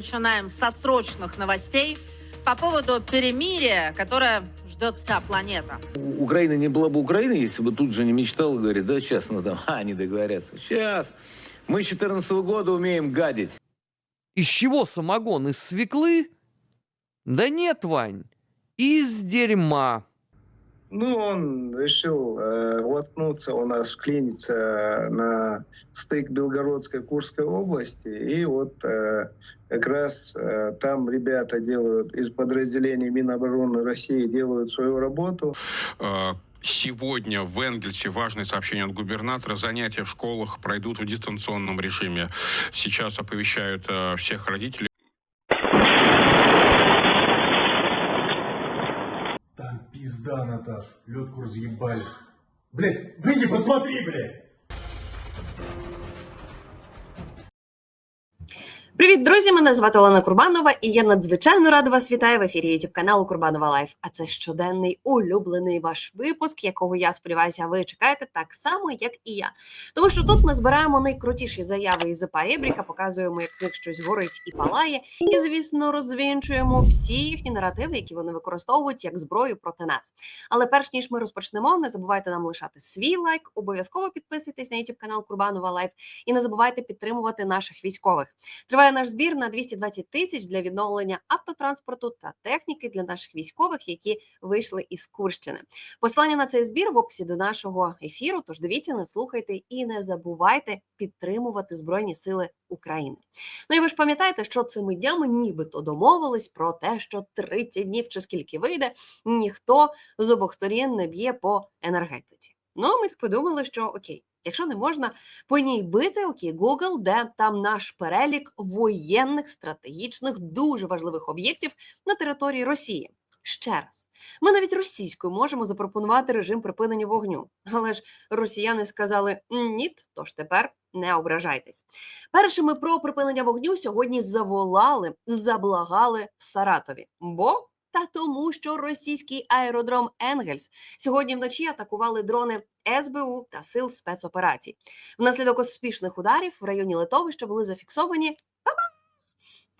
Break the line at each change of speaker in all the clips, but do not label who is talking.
Начинаем со срочных новостей по поводу перемирия, которое ждет вся планета.
У- Украина не была бы Украиной, если бы тут же не мечтала, говорит, да, сейчас, там, а, они договорятся. Сейчас. Мы с 14 года умеем гадить.
Из чего самогон? Из свеклы? Да нет, Вань, из дерьма.
Ну, он решил э, у нас, вклиниться на стык Белгородской Курской области. И вот э, как раз э, там ребята делают из подразделений Минобороны России делают свою работу.
Э, Сегодня в Энгельсе важное сообщение от губернатора. Занятия в школах пройдут в дистанционном режиме. Сейчас оповещают э, всех родителей.
пизда, Наташ. Лёдку разъебали. Блять, выйди, посмотри, блядь!
Привіт, друзі! Мене звати Олена Курбанова, і я надзвичайно рада вас вітаю в ефірі youtube каналу Курбанова Лайф. А це щоденний улюблений ваш випуск, якого я сподіваюся, ви чекаєте так само, як і я. Тому що тут ми збираємо найкрутіші заяви із Парібріка, показуємо, як в них щось горить і палає, і звісно, розвінчуємо всі їхні наративи, які вони використовують як зброю проти нас. Але перш ніж ми розпочнемо, не забувайте нам лишати свій лайк, обов'язково підписуйтесь на youtube канал Курбанова Лайф і не забувайте підтримувати наших військових. Триває наш збір на 220 тисяч для відновлення автотранспорту та техніки для наших військових, які вийшли із Курщини. Посилання на цей збір в описі до нашого ефіру. Тож дивіться, не слухайте і не забувайте підтримувати Збройні Сили України. Ну і ви ж пам'ятаєте, що цими днями нібито домовились про те, що 30 днів чи скільки вийде, ніхто з обох сторін не б'є по енергетиці. Ну, ми так подумали, що окей, якщо не можна по ній бити, окей, Google, де там наш перелік воєнних стратегічних дуже важливих об'єктів на території Росії. Ще раз, ми навіть російською можемо запропонувати режим припинення вогню, але ж росіяни сказали ні, тож тепер не ображайтесь. Першими про припинення вогню сьогодні заволали, заблагали в Саратові, бо та тому, що російський аеродром Енгельс сьогодні вночі атакували дрони СБУ та сил спецоперацій. Внаслідок успішних ударів в районі литовища були зафіксовані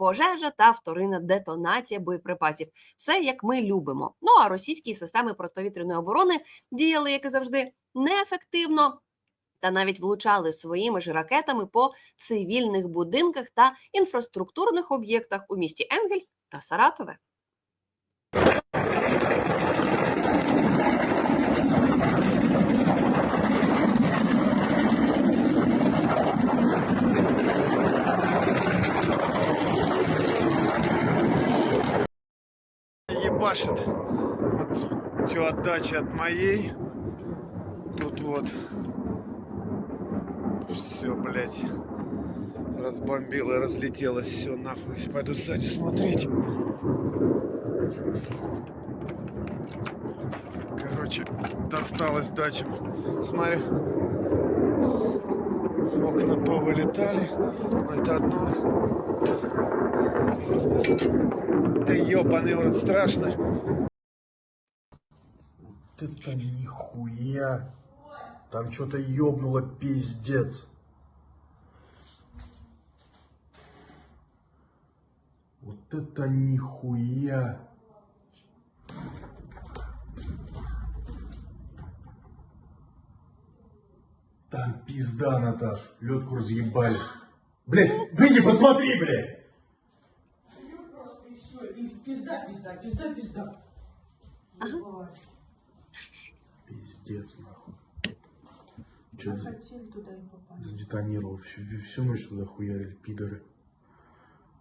пожежа та вторинна детонація боєприпасів. Все як ми любимо. Ну а російські системи протиповітряної оборони діяли, як і завжди, неефективно. Та навіть влучали своїми ж ракетами по цивільних будинках та інфраструктурних об'єктах у місті Енгельс та Саратове.
Ебашит. Вот все отдача от моей. Тут вот все, блядь, разбомбило, разлетелось все нахуй. Пойду сзади смотреть. Короче, досталось дача. Смотри. Окна повылетали. Но это одно. Да ебаный в рот, страшно.
Вот это нихуя. Там что-то ёбнуло пиздец. Вот это нихуя. Там пизда, Наташ. Лёдку разъебали. Блять, выйди, посмотри, блядь!
Пизда, пизда, пизда, пизда.
Пиздец, нахуй. Чё за-
Хотели туда и попасть.
Сдетонировал. Всю, всю ночь туда хуярили, пидоры.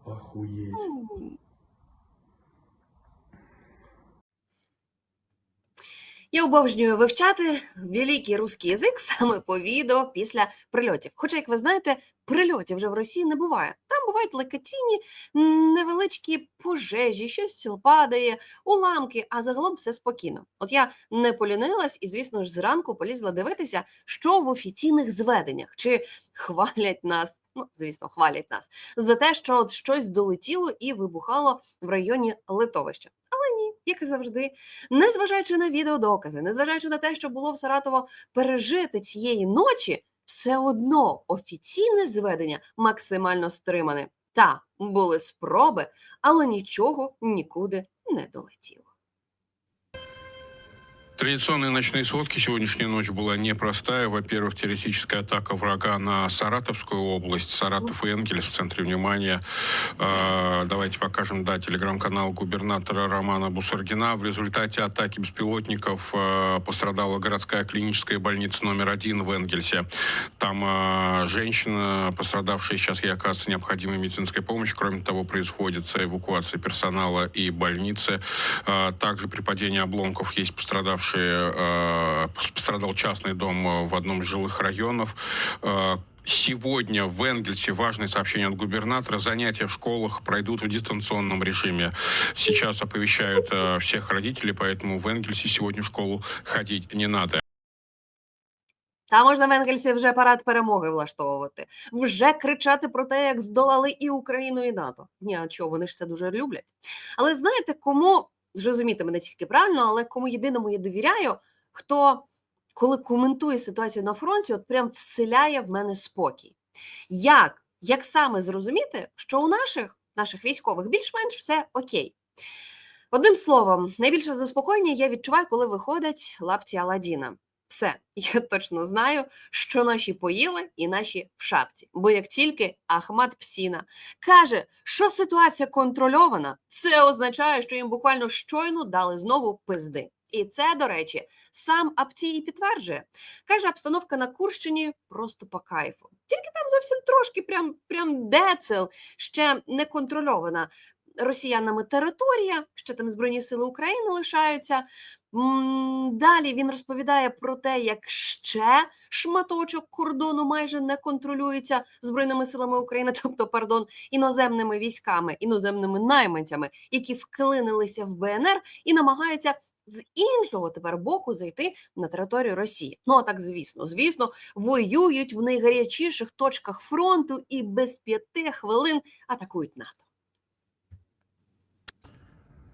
Охуеть.
Я обожнюю вивчати великий русський язик саме по відео після прильотів. Хоча, як ви знаєте, прильотів вже в Росії не буває. Там бувають лекаційні невеличкі пожежі, щось падає, уламки, а загалом все спокійно. От я не полінилась і, звісно ж, зранку полізла дивитися, що в офіційних зведеннях, чи хвалять нас. Ну, звісно, хвалять нас за те, що от щось долетіло і вибухало в районі литовища. Як і завжди, незважаючи на відеодокази, незважаючи на те, що було в Саратово пережити цієї ночі, все одно офіційне зведення максимально стримане. Та були спроби, але нічого нікуди не долетіло.
Традиционные ночные сводки. Сегодняшняя ночь была непростая. Во-первых, террористическая атака врага на Саратовскую область. Саратов и Энгельс в центре внимания. Э, Давайте покажем, да, телеграм-канал губернатора Романа Бусаргина. В результате атаки беспилотников э, пострадала городская клиническая больница номер один в Энгельсе. Там э, женщина, пострадавшая сейчас, ей оказывается необходимая медицинская помощь. Кроме того, производится эвакуация персонала и больницы. Также при падении обломков есть пострадавшие, э, пострадал частный дом э, в одном из жилых районов. Э, Сегодня в Энгельсе важное сообщение от губернатора. Занятия в школах пройдут в дистанционном режиме. Сейчас оповещают э, всех родителей, поэтому в Энгельсе сегодня в школу ходить не надо.
Та можна в Енгельсі вже парад перемоги влаштовувати, вже кричати про те, як здолали і Україну, і НАТО. Ні, а чого, вони ж це дуже люблять. Але знаєте, кому зрозуміти мене тільки правильно, але кому єдиному я довіряю, хто коли коментує ситуацію на фронті, от прям вселяє в мене спокій. Як? Як саме зрозуміти, що у наших наших військових більш-менш все окей? Одним словом, найбільше заспокоєння я відчуваю, коли виходять лапті Аладдіна. Все, я точно знаю, що наші поїли і наші в шапці. Бо як тільки Ахмат Псіна каже, що ситуація контрольована, це означає, що їм буквально щойно дали знову пизди. І це, до речі, сам Апті і підтверджує. Каже, обстановка на Курщині просто по кайфу. Тільки там зовсім трошки, прям, прям децел, ще не контрольована росіянами територія, ще там Збройні Сили України лишаються. Далі він розповідає про те, як ще шматочок кордону майже не контролюється Збройними силами України, тобто, пардон, іноземними військами, іноземними найманцями, які вклинилися в БНР і намагаються з іншого тепер боку зайти на територію Росії. Ну а так, звісно, звісно, воюють в найгарячіших точках фронту і без п'яти хвилин атакують НАТО.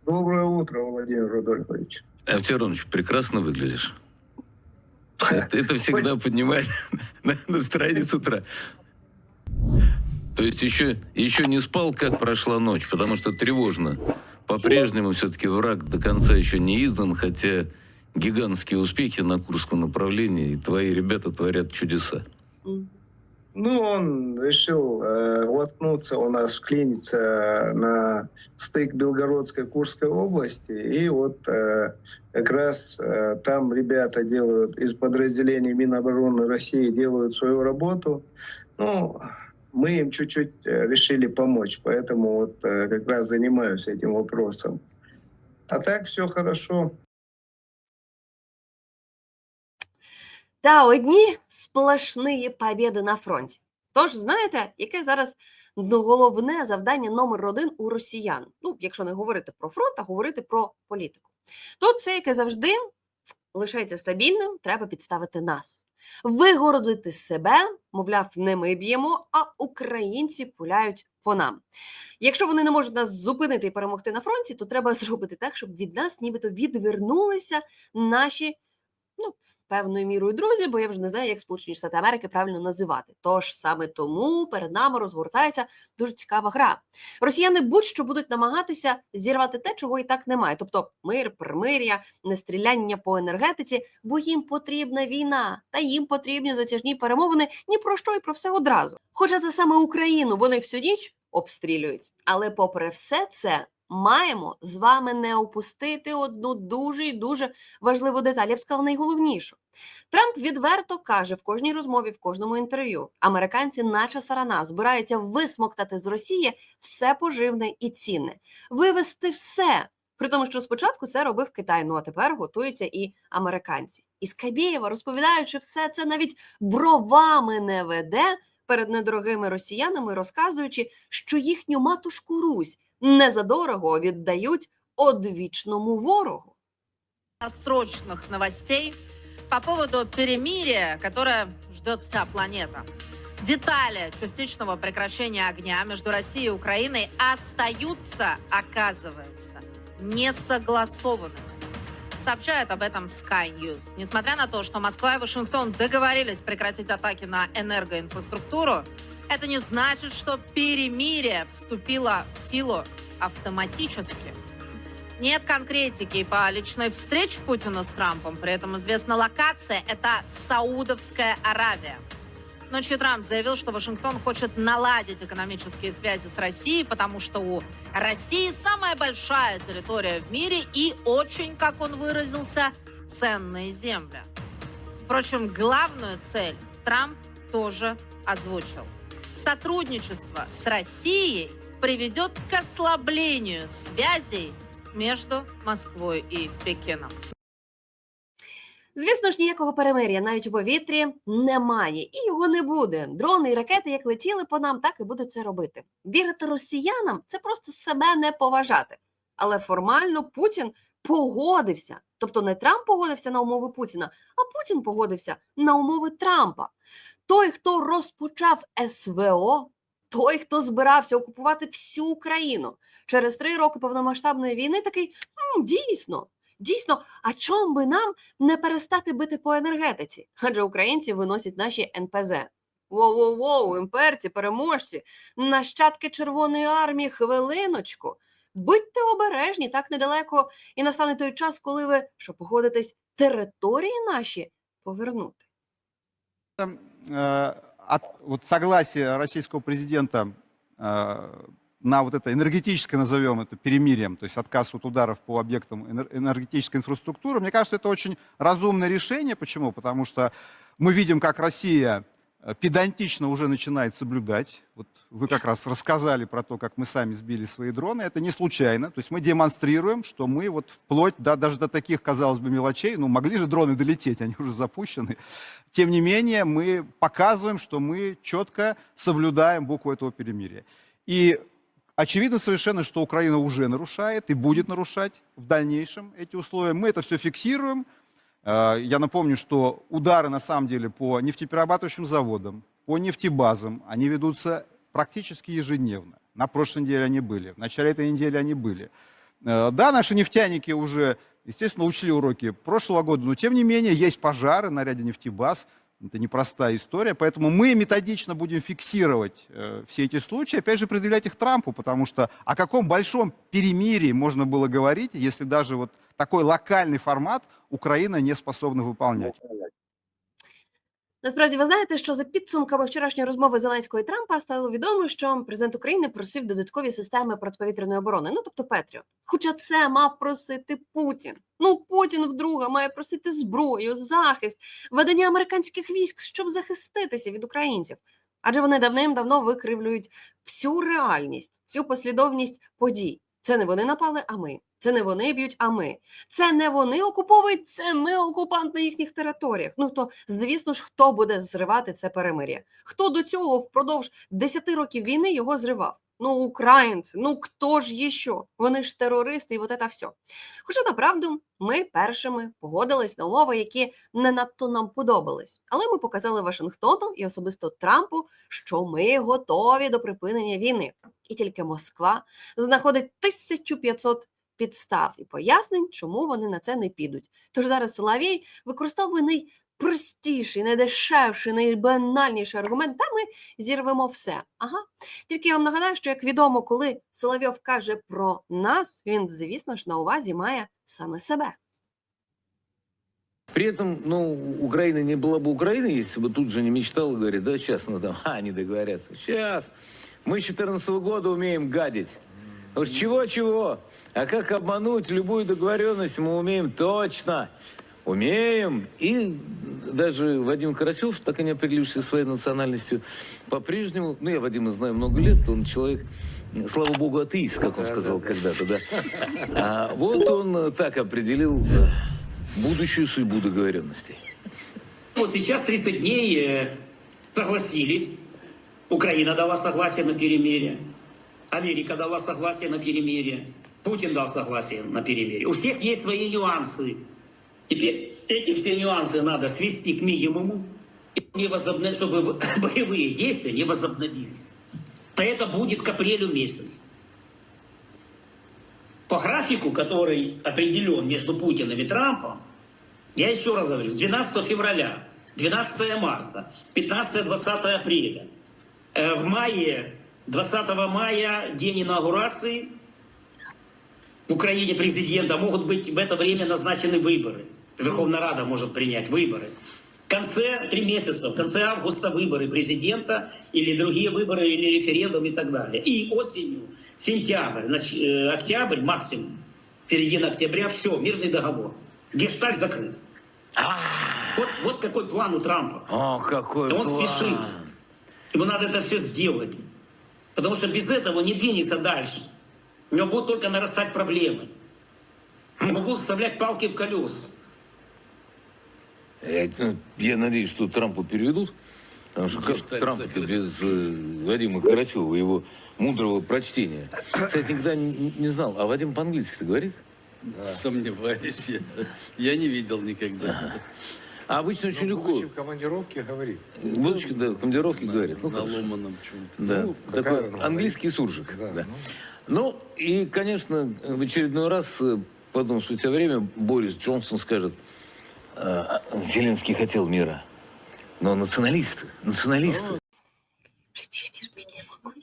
Доброе утро, Владимир Рудольфович.
Автеронович, прекрасно выглядишь. Это, это всегда поднимает на- настроение с утра. То есть еще, еще не спал, как прошла ночь, потому что тревожно. По-прежнему все-таки враг до конца еще не издан, хотя гигантские успехи на Курском направлении, и твои ребята творят чудеса.
Ну, он решил э, у нас, вклиниться на стык Белгородской Курской области. И вот э, как раз э, там ребята делают из подразделений Минобороны России делают свою работу. Ну, мы им чуть-чуть э, решили помочь, поэтому вот э, как раз занимаюсь этим вопросом. А так все хорошо.
Та одні сплошні побєди на фронті. Тож знаєте, яке зараз головне завдання номер один у росіян? Ну, якщо не говорити про фронт, а говорити про політику. Тут все, яке завжди лишається стабільним, треба підставити нас. Вигородити себе, мовляв, не ми б'ємо, а українці пуляють по нам. Якщо вони не можуть нас зупинити і перемогти на фронті, то треба зробити так, щоб від нас нібито відвернулися наші ну, певною мірою друзі, бо я вже не знаю, як Сполучені Штати Америки правильно називати. Тож саме тому перед нами розгортається дуже цікава гра. Росіяни будь-що будуть намагатися зірвати те, чого і так немає. Тобто мир, примир'я, нестріляння по енергетиці, бо їм потрібна війна, та їм потрібні затяжні перемовини ні про що і про все одразу. Хоча це саме Україну вони всю ніч обстрілюють. Але попри все це. Маємо з вами не опустити одну дуже і дуже важливу деталь. Я б сказала найголовнішу. Трамп відверто каже в кожній розмові, в кожному інтерв'ю: американці, наче сарана, збираються висмоктати з Росії все поживне і цінне, вивести все. При тому, що спочатку це робив Китай, ну а тепер готуються і американці. І Скабєєва, розповідаючи все це, навіть бровами не веде перед недорогими росіянами, розказуючи, що їхню матушку Русь незадорого віддають одвічному ворогу.
срочных новостей по поводу перемирия, которое ждет вся планета. Детали частичного прекращения огня между Россией и Украиной остаются, оказывается, не согласованными. Сообщает об этом Sky News. Несмотря на то, что Москва и Вашингтон договорились прекратить атаки на энергоинфраструктуру, Это не значит, что перемирие вступило в силу автоматически. Нет конкретики по личной встрече Путина с Трампом. При этом известна локация – это Саудовская Аравия. Ночью Трамп заявил, что Вашингтон хочет наладить экономические связи с Россией, потому что у России самая большая территория в мире и очень, как он выразился, ценные земли. Впрочем, главную цель Трамп тоже озвучил. Сотрудничество с Россией приведет к ослаблению связей между Москвой и Пекином.
Звісно ж, ніякого перемир'я навіть у повітрі немає, і його не буде. Дрони і ракети, як летіли по нам, так і будуть це робити. Вірити росіянам це просто себе не поважати. Але формально Путін погодився. Тобто не Трамп погодився на умови Путіна, а Путін погодився на умови Трампа. Той, хто розпочав СВО, той, хто збирався окупувати всю Україну через три роки повномасштабної війни, такий «М, дійсно. Дійсно, а чом би нам не перестати бити по енергетиці? Адже українці виносять наші НПЗ. Воу-воу-воу, імперці, переможці, нащадки Червоної армії, хвилиночку. Будьте обережні так недалеко, і настане той час, коли ви що погодитесь території наші повернути.
э, от, вот согласие российского президента э, на вот это энергетическое, назовем это, перемирием, то есть отказ от ударов по объектам энер- энергетической инфраструктуры, мне кажется, это очень разумное решение. Почему? Потому что мы видим, как Россия э, педантично уже начинает соблюдать. Вот вы как раз рассказали про то, как мы сами сбили свои дроны. Это не случайно. То есть мы демонстрируем, что мы вот вплоть до, даже до таких, казалось бы, мелочей, ну могли же дроны долететь, они уже запущены. Тем не менее, мы показываем, что мы четко соблюдаем букву этого перемирия. И очевидно совершенно, что Украина уже нарушает и будет нарушать в дальнейшем эти условия. Мы это все фиксируем. Э, Я напомню, что удары на самом деле по нефтеперерабатывающим заводам, по нефтебазам, они ведутся практически ежедневно. На прошлой неделе они были, в начале этой недели они были. Э, Да, наши нефтяники уже, естественно, учли уроки прошлого года, но тем не менее есть пожары на ряде нефтебаз. Это непростая история, поэтому мы методично будем фиксировать э, все эти случаи, опять же, предъявлять их Трампу, потому что о каком большом перемирии можно было говорить, если даже вот такой локальный формат Украина не способна выполнять.
Насправді, ви знаєте, що за підсумками вчорашньої розмови Зеленського і Трампа стало відомо, що президент України просив додаткові системи протиповітряної оборони, ну тобто Петріот. Хоча це мав просити Путін. Ну Путін вдруге має просити зброю, захист, ведення американських військ, щоб захиститися від українців. Адже вони давним-давно викривлюють всю реальність, всю послідовність подій. Це не вони напали, а ми. Це не вони б'ють, а ми. Це не вони окуповують, це ми окупант на їхніх територіях. Ну то звісно ж, хто буде зривати це перемир'я? Хто до цього впродовж 10 років війни його зривав? Ну, українці, ну хто ж що? Вони ж терористи, і от це все. Хоча направду ми першими погодились на умови, які не надто нам подобались. Але ми показали Вашингтону і особисто Трампу, що ми готові до припинення війни. І тільки Москва знаходить 1500 підстав і пояснень, чому вони на це не підуть. Тож зараз Соловій використовує найпростіший, найдешевший, найбанальніший аргумент, та ми зірвемо все. Ага. Тільки я вам нагадаю, що як відомо, коли Соловйов каже про нас, він, звісно ж, на увазі має саме себе.
При этом, ну, Украина не была бы Украиной, если бы тут же не мечтала, говорит, да, сейчас, ну, там, а, не договорятся. Сейчас. Мы с 14 года умеем гадить. Уж чего-чего. А как обмануть любую договоренность мы умеем точно. Умеем. И даже Вадим Карасев, так и не определившийся своей национальностью, по-прежнему, ну, я Вадима знаю много лет, он человек, слава богу, атеист, как он сказал когда-то, да. А вот он э, так определил э, будущую судьбу договоренностей.
Вот сейчас 300 дней э, согласились. Украина дала согласие на перемирие. Америка дала согласие на перемирие. Путин дал согласие на перемирие. У всех есть свои нюансы. Теперь эти все нюансы надо свести к минимуму, не возобновить, чтобы боевые действия не возобновились. Это будет к апрелю месяц. По графику, который определен между Путиным и Трампом, я еще раз говорю, с 12 февраля, 12 марта, 15-20 апреля Э, В мае, 20 мая, день инаугурации в Украине президента, могут быть в это время назначены выборы. Верховная Рада может принять выборы. В конце три месяца, в конце августа выборы президента или другие выборы, или референдум и так далее. И осенью, сентябрь, э, октябрь максимум, середина октября, все, мирный договор. Гештальт закрыт. Вот, вот какой план у Трампа.
О, какой
Он
план.
спешит. Ему надо это все сделать. Потому что без этого не двинется дальше. У него будут только нарастать проблемы. Ему будут вставлять палки в колеса.
Я, ну, я надеюсь, что Трампа переведут. Потому что как Трамп
закрыт.
без э, Вадима Карачева, его мудрого прочтения. Кстати, никогда не, не знал. А Вадим по-английски-то говорит?
Сомневаюсь. Я, я не видел никогда.
А обычно очень легко.
Будучи в командировке говорит.
Будучи, да, в командировке говорит. Ну,
на
хорошо.
ломаном чем-то.
Да,
Ну,
такой английский суржик.
Да,
да.
ну.
Ну, и, конечно, в очередной раз, э, потом, спустя время, Борис Джонсон скажет, «Э, Зеленский хотел мира, но националисты, националисты.
Блядь, я терпеть не могу.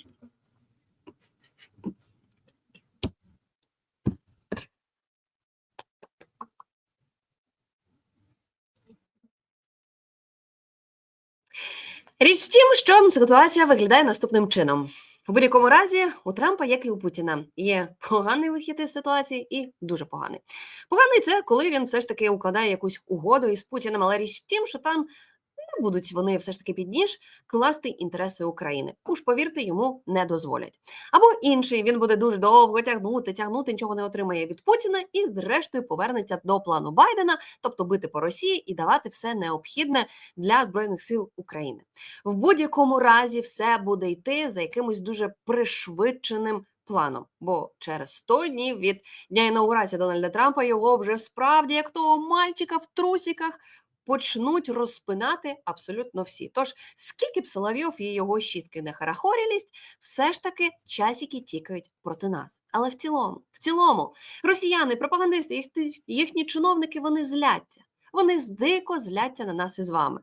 Річ в тім, що ситуація виглядає наступним чином. У будь-якому разі, у Трампа, як і у Путіна, є поганий вихід із ситуації і дуже поганий. Поганий це коли він все ж таки укладає якусь угоду із Путіним, але річ в тім, що там будуть вони все ж таки під ніж класти інтереси України. Уж повірте, йому не дозволять. Або інший він буде дуже довго тягнути, тягнути, нічого не отримає від Путіна і, зрештою, повернеться до плану Байдена, тобто бити по Росії і давати все необхідне для збройних сил України. В будь-якому разі все буде йти за якимось дуже пришвидшеним планом. Бо через 100 днів від дня інаугурації Дональда Трампа його вже справді як того мальчика в трусіках почнуть розпинати абсолютно всі. Тож, скільки б Соловйов і його шістки не харахорілість, все ж таки часики тікають проти нас. Але в цілому, в цілому, росіяни, пропагандисти, їх, їхні чиновники, вони зляться. Вони дико зляться на нас із вами.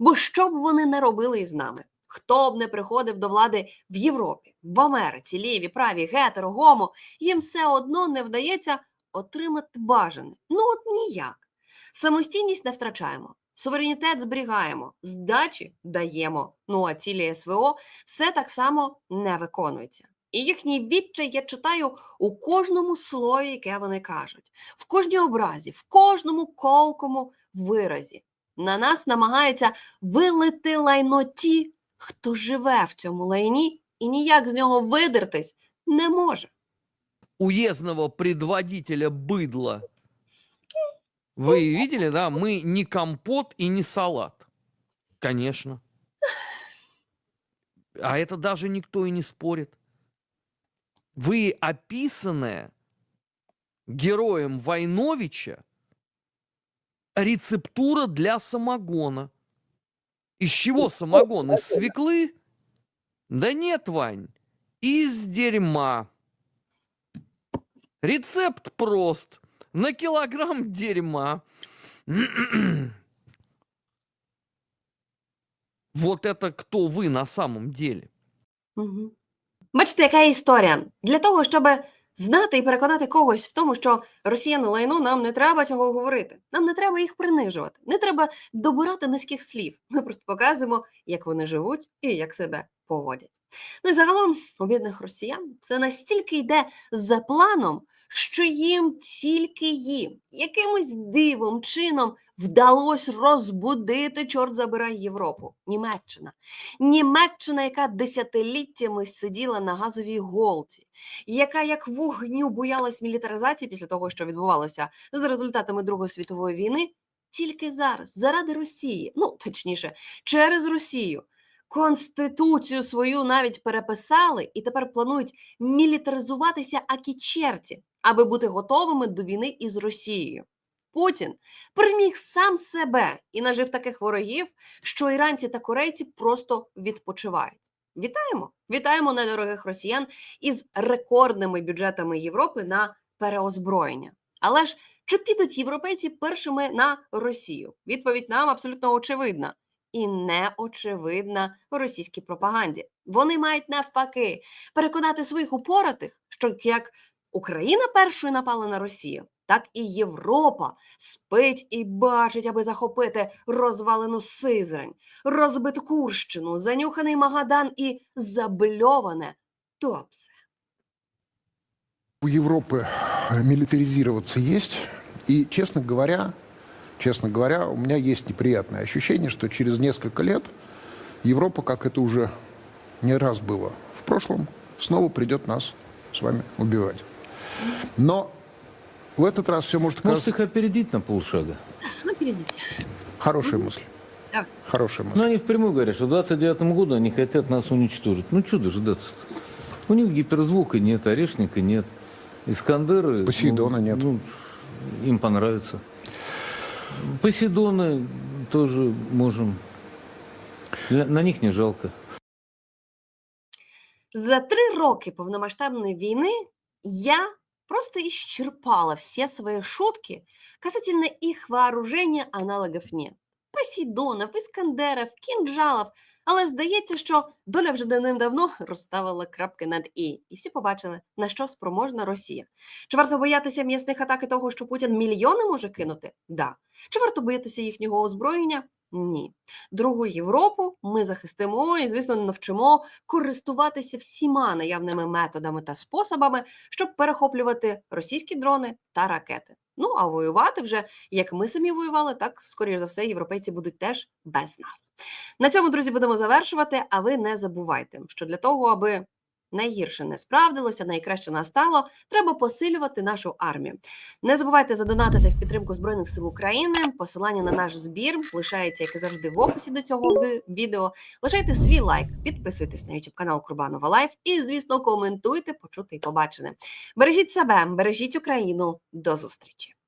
Бо що б вони не робили із нами? Хто б не приходив до влади в Європі, в Америці, ліві, праві, гетеро, гомо, їм все одно не вдається отримати бажане. Ну от ніяк. Самостійність не втрачаємо, суверенітет зберігаємо, здачі даємо. Ну а цілі СВО все так само не виконується. І їхній відчай я читаю у кожному слові, яке вони кажуть, в кожній образі, в кожному колкому виразі. На нас намагаються вилити лайно ті, хто живе в цьому лайні і ніяк з нього видертись не може.
Уездного предводителя быдла. Вы видели, да? Мы не компот и не салат. Конечно. А это даже никто и не спорит. Вы описанная героем Войновича рецептура для самогона. Из чего самогон? Из свеклы? Да нет, Вань, из дерьма. Рецепт прост. На килограмм дерьма. Вот это кто вы на самом деле?
Угу. Бачите, яка історія? Для того, щоб знати і переконати когось в тому, що росіяни лайно, нам не треба цього говорити. Нам не треба їх принижувати, не треба добирати низьких слів. Ми просто показуємо, як вони живуть і як себе поводять. Ну і загалом у бідних росіян це настільки йде за планом, що їм тільки їм якимось дивом чином вдалося розбудити, чорт забирай Європу, Німеччина. Німеччина, яка десятиліттями сиділа на газовій голці, яка як вогню боялась мілітаризації після того, що відбувалося з результатами Другої світової війни, тільки зараз, заради Росії, ну точніше, через Росію. Конституцію свою навіть переписали і тепер планують мілітаризуватися акі черті, аби бути готовими до війни із Росією. Путін переміг сам себе і нажив таких ворогів, що іранці та корейці просто відпочивають. Вітаємо! Вітаємо недорогих росіян із рекордними бюджетами Європи на переозброєння. Але ж чи підуть європейці першими на Росію? Відповідь нам абсолютно очевидна: і неочевидна російській пропаганді. Вони мають навпаки переконати своїх упоратих, що як Україна першою напала на Росію, так і Європа спить і бачить, аби захопити розвалену Сизрань, розбиту Курщину, занюханий Магадан і забльоване Туапсе.
У Европы милитаризироваться есть. И, честно говоря, честно говоря, у меня есть неприятное ощущение, что через несколько лет Европа, как это уже не раз было в прошлом, снова придет нас с вами убивать. Но в этот раз все может оказаться...
их опередить на полшага?
Ну, перейдите.
Хорошая мысль.
Да.
Хорошая мысль.
Но они впрямую говорят, что в 29 году они хотят нас уничтожить. Ну, что дожидаться-то? У них гиперзвука нет, орешника нет. Искандеры...
Посейдона
ну,
нет.
ну, им понравится. Посейдоны тоже можем. На них не жалко.
За три роки повномасштабной войны я просто исчерпала все свои шутки касательно их вооружения аналогов нет. Посейдонов, Іскандерів, кінджалів. Але здається, що доля вже давним-давно розставила крапки над і, і всі побачили, на що спроможна Росія. Чи варто боятися м'ясних атак і того, що Путін мільйони може кинути? Да. Чи варто боятися їхнього озброєння? Ні. Другу Європу ми захистимо і, звісно, навчимо користуватися всіма наявними методами та способами, щоб перехоплювати російські дрони та ракети. Ну а воювати вже як ми самі воювали, так скоріш за все, європейці будуть теж без нас. На цьому, друзі, будемо завершувати. А ви не забувайте, що для того, аби найгірше не справдилося, найкраще настало, треба посилювати нашу армію. Не забувайте задонатити в підтримку Збройних сил України. Посилання на наш збір лишається, як і завжди, в описі до цього відео. Лишайте свій лайк, підписуйтесь на YouTube канал Курбанова Лайф і, звісно, коментуйте, почути і побачене. Бережіть себе, бережіть Україну. До зустрічі!